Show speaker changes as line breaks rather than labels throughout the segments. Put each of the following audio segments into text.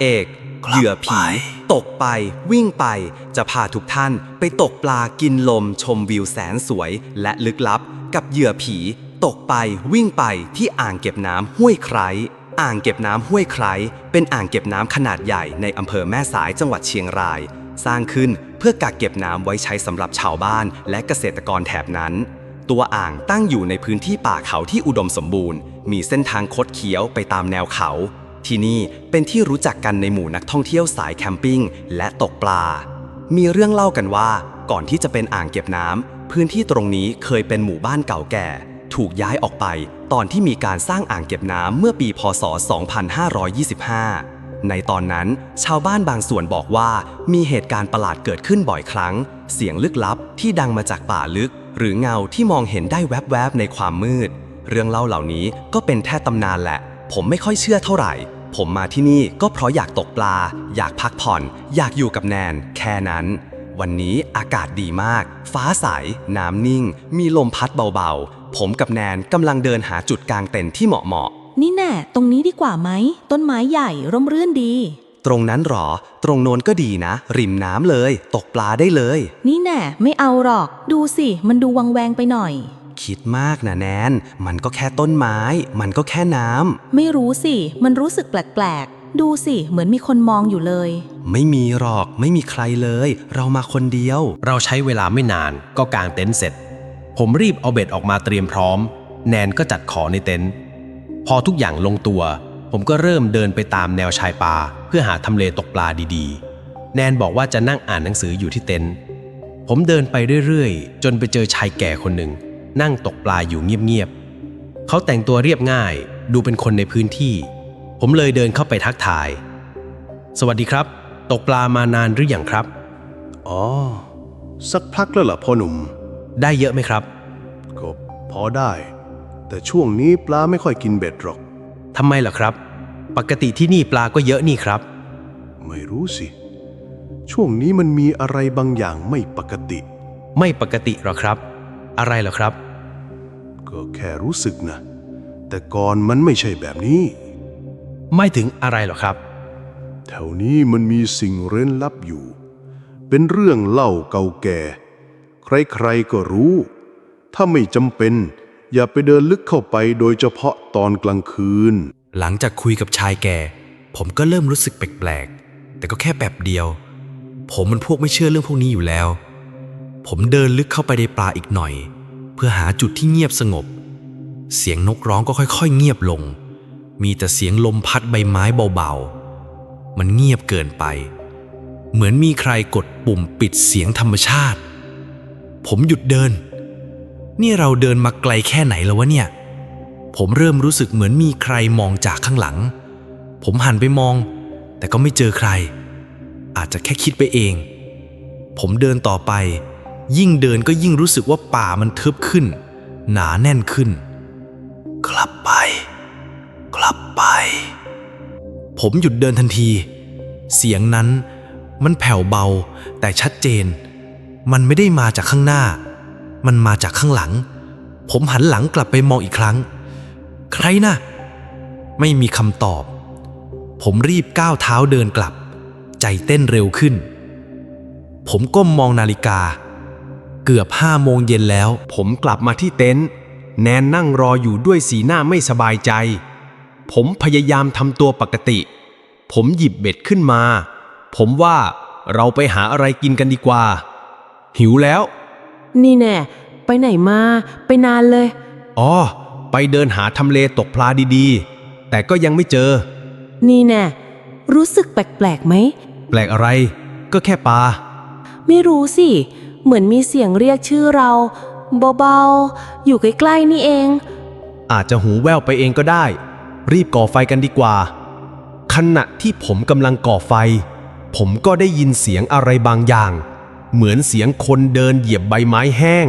เอก
กลับ
เหยื่อผี
ไป
ตกไปวิ่งไป จะพาทุกท่านไปตกปลากินลมชมวิวแสนสวยและลึกลับ กับเหยื่อผี ตกไปวิ่งไปที่อ่างเก็บน้ำห้วยไคร้อ่างเก็บน้ำห้วยไคร้เป็นอ่างเก็บน้ำขนาดใหญ่ในอำเภอแม่สายจังหวัดเชียงราย สร้างขึ้นเพื่อกักเก็บน้ำไว้ใช้สำหรับชาวบ้านและเกษตรกรแถบนั้น ตัวอ่างตั้งอยู่ในพื้นที่ป่าเขาที่อุดมสมบูรณ์ มีเส้นทางคดเคี้ยวไปตามแนวเขา ที่นี่เป็นที่รู้จักกันในหมู่นักท่องเที่ยวสายแคมปิ้งและตกปลา มีเรื่องเล่ากันว่าก่อนที่จะเป็นอ่างเก็บน้ำพื้นที่ตรงนี้เคยเป็นหมู่บ้านเก่าแก่ ถูกย้ายออกไปตอนที่มีการสร้างอ่างเก็บน้ำเมื่อปี พศ 2525 ในตอนนั้น ชาวบ้านบางส่วนบอกว่ามีเหตุการณ์ประหลาดเกิดขึ้นบ่อยครั้ง เสียงลึกลับที่ดังมาจากป่าลึก หรือเงาที่มองเห็นได้แวบๆในความมืด เรื่องเล่าเหล่านี้ก็เป็นแค่ตำนานแหละ ผมไม่ค่อยเชื่อเท่าไหร่ ผมมาที่นี่ก็เพราะอยากตกปลา อยากพักผ่อน อยากอยู่กับแนน แค่นั้น วันนี้อากาศดีมาก ฟ้าใส น้ำนิ่ง มีลมพัดเบาๆ ผมกับแนนกำลังเดินหาจุดกลางเต็นท์ที่เหมาะ
นี่แน่ ตรงนี้ดีกว่าไหม ต้นไม้ใหญ่ร่มรื่นดี
ๆ ตรงนั้นหรอ ตรงโน้นก็ดีนะ ริมน้ำเลย ตกปลาได้เลย
นี่แน่ ไม่เอาหรอก ดูสิ มันดูวังแวงไปหน่อย
คิดมากนะแนน มันก็แค่ต้นไม้ มันก็แค่น้ำ
ไม่รู้สิ มันรู้สึกแปลกๆ ดูสิ เหมือนมีคนมองอยู่เลย
ไม่มีหรอก ไม่มีใครเลย เรามาคนเดียว
เราใช้เวลาไม่นานก็กางเต็นท์เสร็จ ผมรีบเอาเบ็ดออกมาเตรียมพร้อม แนนก็จัดของในเต็นท์ พอทุกอย่างลงตัว ผมก็เริ่มเดินไปตามแนวชายป่าเพื่อหาทำเลตกปลาดีๆ แนนบอกว่าจะนั่งอ่านหนังสืออยู่ที่เต็นท์ ผมเดินไปเรื่อยๆ จนไปเจอชายแก่คนหนึ่ง นั่งตกปลาอยู่เงียบๆเขาแต่งตัวเรียบง่ายดูเป็นคนในพื้นที่ ผมเลยเดินเข้าไปทักทาย สวัสดีครับ ตกปลามานานหรืออยังครับ
อ๋อ สักพักแล้วล่ะพ่อหนุ่ม
ได้เยอะไหมครับ
ก็พอได้ แต่ช่วงนี้ปลาไม่ค่อยกินเบ็ดหรอก
ทำไมล่ะครับ ปกติที่นี่ปลาก็เยอะนี่ครับ
ไม่รู้สิ ช่วงนี้มันมีอะไรบางอย่างไม่ปกติ
ไม่ปกติหรอครับ อะไรเหรอครับ
ก็แค่รู้สึกนะ แต่ก่อนมันไม่ใช่แบบนี้
ไม่ถึงอะไรหรอครับ
แถวนี้มันมีสิ่งเร้นลับอยู่ เป็นเรื่องเล่าเก่าแก่ ใครๆก็รู้ ถ้าไม่จำเป็น อย่าไปเดินลึกเข้าไปโดยเฉพาะตอนกลางคืน
หลังจากคุยกับชายแก่ ผมก็เริ่มรู้สึกแปลกๆ แต่ก็แค่แบบเดียว ผมมันพวกไม่เชื่อเรื่องพวกนี้อยู่แล้ว ผมเดินลึกเข้าไปในป่าอีกหน่อย เพื่อหาจุดที่เงียบสงบ เสียงนกร้องก็ค่อยๆ เงียบลง มีแต่เสียงลมพัดใบไม้เบาๆ มันเงียบเกินไป เหมือนมีใครกดปุ่มปิดเสียงธรรมชาติ ผมหยุดเดิน นี่เราเดินมาไกลแค่ไหนแล้ววะเนี่ย ผมเริ่มรู้สึกเหมือนมีใครมองจากข้างหลัง ผมหันไปมอง แต่ก็ไม่เจอใคร อาจจะแค่คิดไปเอง ผมเดินต่อไป ยิ่งเดินก็ยิ่งรู้สึกว่าป่ามันทึบขึ้น หนาแน่นขึ้น กลับไป กลับไป ผมหยุดเดินทันที เสียงนั้นมันแผ่วเบาแต่ชัดเจน มันไม่ได้มาจากข้างหน้า มันมาจากข้างหลัง ผมหันหลังกลับไปมองอีกครั้ง ใครนะ่ะไม่มีคำตอบ ผมรีบก้าวเท้าเดินกลับ ใจเต้นเร็วขึ้น ผมก้มมองนาฬิกา เกือบห้าโมงเย็นแล้ว
ผมกลับมาที่เต็นท์แนนนั่งรออยู่ด้วยสีหน้าไม่สบายใจ ผมพยายามทำตัวปกติ ผมหยิบเบ็ดขึ้นมา ผมว่าเราไปหาอะไรกินกันดีกว่า หิวแล้ว
นี่แน่ ไปไหนมา ไปนานเลย
อ๋อ ไปเดินหาทำเลตกปลาดีๆ แต่ก็ยังไม่เจอ
นี่แน่ รู้สึกแปลกๆไหม
แปลกอะไร ก็แค่ปลา
ไม่รู้สิ เหมือนมีเสียงเรียกชื่อเรา เบาๆ อยู่ใกล้ๆนี่เอง
อาจจะหูแว่วไปเองก็ได้ รีบก่อไฟกันดีกว่า ขณะที่ผมกำลังก่อไฟ ผมก็ได้ยินเสียงอะไรบางอย่าง เหมือนเสียงคนเดินเหยียบใบไม้แห้ง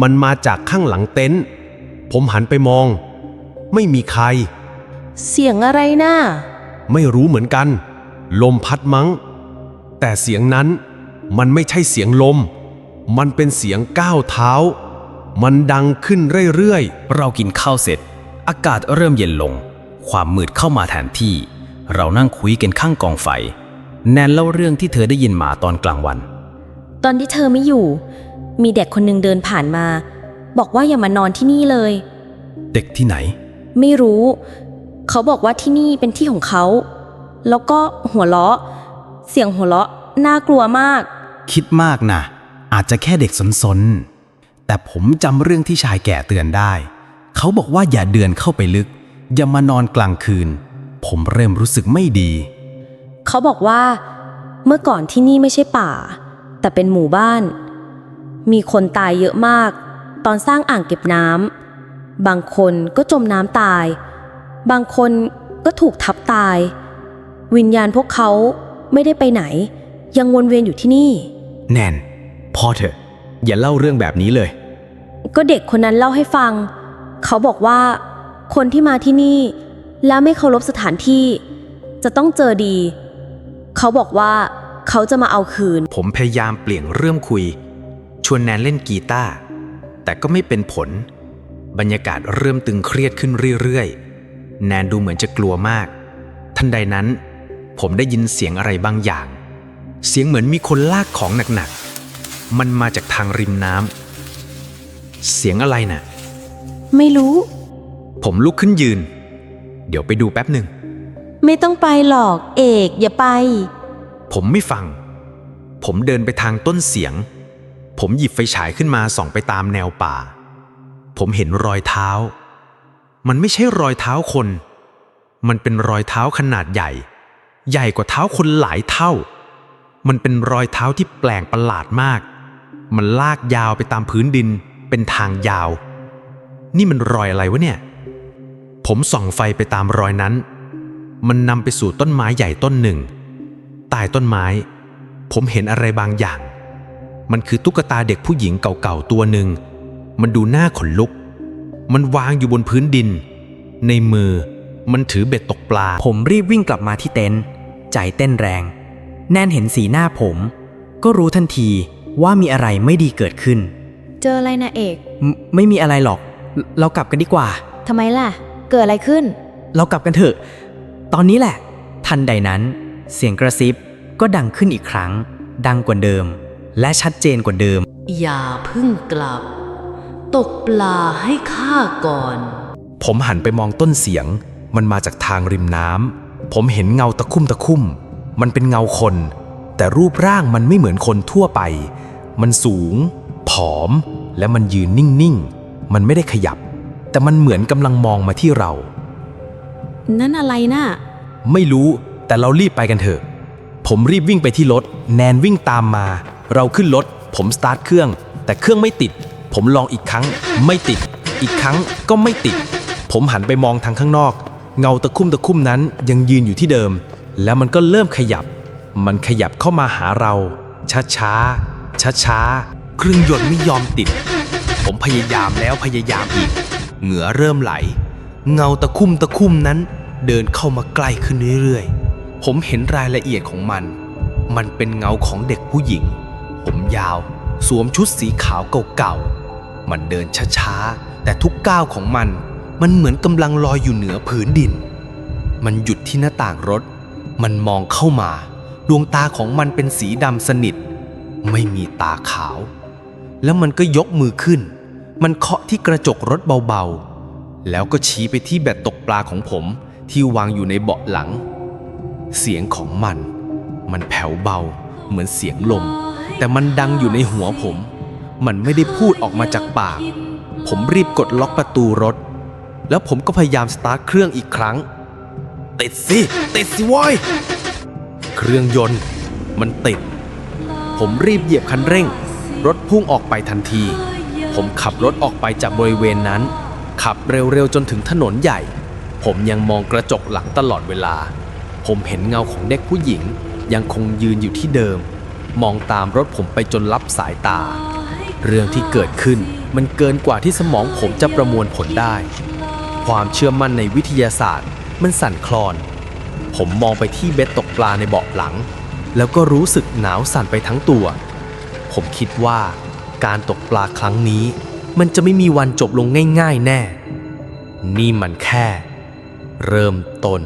มันมาจากข้างหลังเต็นท์ผมหันไปมอง ไม่มีใคร
เสียงอะไรน่ะ
ไม่รู้เหมือนกัน ลมพัดมั้ง แต่เสียงนั้นมันไม่ใช่เสียงลม มันเป็นเสียงก้าวเท้า มันดังขึ้นเรื่อยๆ
เรากินข้าวเสร็จ อากาศเริ่มเย็นลง ความมืดเข้ามาแทนที่
เรานั่งคุยกันข้างกองไฟ แนนเล่าเรื่องที่เธอได้ยินมาตอนกลางวัน
ตอนที่เธอไม่อยู่ มีเด็กคนหนึ่งเดินผ่านมา บอกว่าอย่ามานอนที่นี่เลย
เด็กที่ไหน
ไม่รู้ เขาบอกว่าที่นี่เป็นที่ของเขา แล้วก็หัวเราะ เสียงหัวเราะน่ากลัวมาก
คิดมากนะ อาจจะแค่เด็กสนๆ แต่ผมจำเรื่องที่ชายแก่เตือนได้ เขาบอกว่าอย่าเดินเข้าไปลึก อย่ามานอนกลางคืน ผมเริ่มรู้สึกไม่ดี
เขาบอกว่า เมื่อก่อนที่นี่ไม่ใช่ป่า แต่เป็นหมู่บ้าน มีคนตายเยอะมาก ตอนสร้างอ่างเก็บน้ำบางคนก็จมน้ำตาย บางคนก็ถูกทับตาย วิญญาณพวกเขาไม่ได้ไปไหน ยังวนเวียนอยู่ที่นี่
แนน พอเถอะ อย่าเล่าเรื่องแบบนี้เลย
ก็เด็กคนนั้นเล่าให้ฟัง เขาบอกว่า คนที่มาที่นี่ แล้วไม่เคารพสถานที่ จะต้องเจอดี เขาบอกว่าเขาจะมาเอาคืน
ผมพยายามเปลี่ยนเรื่องคุย ชวนแนนเล่นกีตาร์แต่ก็ไม่เป็นผล บรรยากาศเริ่มตึงเครียดขึ้นเรื่อยๆ แนนดูเหมือนจะกลัวมาก ทันใดนั้น ผมได้ยินเสียงอะไรบางอย่าง เสียงเหมือนมีคนลากของหนักๆ มันมาจากทางริมน้ำ เสียงอะไรน่ะ
ไม่รู้
ผมลุกขึ้นยืน เดี๋ยวไปดูแป๊บหนึ่ง
ไม่ต้องไปหรอก เอก อย่าไป
ผมไม่ฟัง ผมเดินไปทางต้นเสียง ผมหยิบไฟฉายขึ้นมาส่องไปตามแนวป่า ผมเห็นรอยเท้า มันไม่ใช่รอยเท้าคน มันเป็นรอยเท้าขนาดใหญ่ ใหญ่กว่าเท้าคนหลายเท่า มันเป็นรอยเท้าที่แปลกประหลาดมาก มันลากยาวไปตามพื้นดิน เป็นทางยาว นี่มันรอยอะไรวะเนี่ย ผมส่องไฟไปตามรอยนั้น มันนำไปสู่ต้นไม้ใหญ่ต้นหนึ่ง ใต้ต้นไม้ ผมเห็นอะไรบางอย่าง มันคือตุ๊กตาเด็กผู้หญิงเก่าๆตัวหนึ่ง มันดูหน้าขนลุก มันวางอยู่บนพื้นดิน ในมือมันถือเบ็ดตกปลา
ผมรีบวิ่งกลับมาที่เต็นท์ใจเต้นแรง แนนเห็นสีหน้าผม ก็รู้ทันที ว่ามีอะไรไม่ดีเกิดขึ้น
เจออะไรนะเอก
ไม่ไม่มีอะไรหรอก เรากลับกันดีกว่า
ทำไมล่ะ เกิดอะไรขึ้น
เรากลับกันเถอะ ตอนนี้แหละ ทันใดนั้น เสียงกระซิบก็ดังขึ้นอีกครั้ง ดังกว่าเดิม และชัดเจนกว่าเดิม
อย่าเพึ่งกลับ ตกปลาให้ข้าก่อน
ผมหันไปมองต้นเสียง มันมาจากทางริมน้ำ ผมเห็นเงาตะคุ่มตะคุ่ม มันเป็นเงาคน แต่รูปร่างมันไม่เหมือนคนทั่วไป มันสูง ผอม และมันยืนนิ่ง ๆ มันไม่ได้ขยับ แต่มันเหมือนกำลังมองมาที่เรา
นั่นอะไรน่ะ
ไม่รู้ แต่เรารีบไปกันเถอะ ผมรีบวิ่งไปที่รถ แนนวิ่งตามมา เราขึ้นรถ ผมสตาร์ทเครื่อง แต่เครื่องไม่ติด ผมลองอีกครั้ง ไม่ติด อีกครั้งก็ไม่ติด ผมหันไปมองทางข้างนอก เงาตะคุ่มตะคุ่มนั้นยังยืนอยู่ที่เดิม แล้วมันก็เริ่มขยับ มันขยับเข้ามาหาเรา ช้าช้าช้าช้าๆเครื่องยนต์ไม่ยอมติด ผมพยายามแล้วพยายามอีก เหงื่อเริ่มไหล เงาตะคุ่มตะคุ่มนั้น เดินเข้ามาใกล้ขึ้นเรื่อยๆ ผมเห็นรายละเอียดของมัน มันเป็นเงาของเด็กผู้หญิง ผมยาว สวมชุดสีขาวเก่าๆ มันเดินช้าๆ แต่ทุกก้าวของมัน มันเหมือนกำลังลอยอยู่เหนือผืนดิน มันหยุดที่หน้าต่างรถ มันมองเข้ามา ดวงตาของมันเป็นสีดำสนิท ไม่มีตาขาว แล้วมันก็ยกมือขึ้น มันเคาะที่กระจกรถเบาๆ แล้วก็ชี้ไปที่แบตตกปลาของผมที่วางอยู่ในเบาะหลัง เสียงของมัน มันแผ่วเบาเหมือนเสียงลม แต่มันดังอยู่ในหัวผม มันไม่ได้พูดออกมาจากปาก ผมรีบกดล็อกประตูรถ แล้วผมก็พยายามสตาร์ทเครื่องอีกครั้ง ติดสิ ติดสิว้ย เครื่องยนต์ มันติด ผมรีบเหยียบคันเร่ง รถพุ่งออกไปทันที ผมขับรถออกไปจากบริเวณนั้น ขับเร็วๆจนถึงถนนใหญ่ ผมยังมองกระจกหลังตลอดเวลา ผมเห็นเงาของเด็กผู้หญิง ยังคงยืนอยู่ที่เดิม มองตามรถผมไปจนลับสายตา เรื่องที่เกิดขึ้นมันเกินกว่าที่สมองผมจะประมวลผลได้ ความเชื่อมั่นในวิทยาศาสตร์ มันสั่นคลอน ผมมองไปที่เบ็ดตกปลาในเบาะหลัง แล้วก็รู้สึกหนาวสั่นไปทั้งตัว ผมคิดว่าการตกปลาครั้งนี้ มันจะไม่มีวันจบลงง่าย ๆ แน่ นี่มันแค่ เริ่มต้น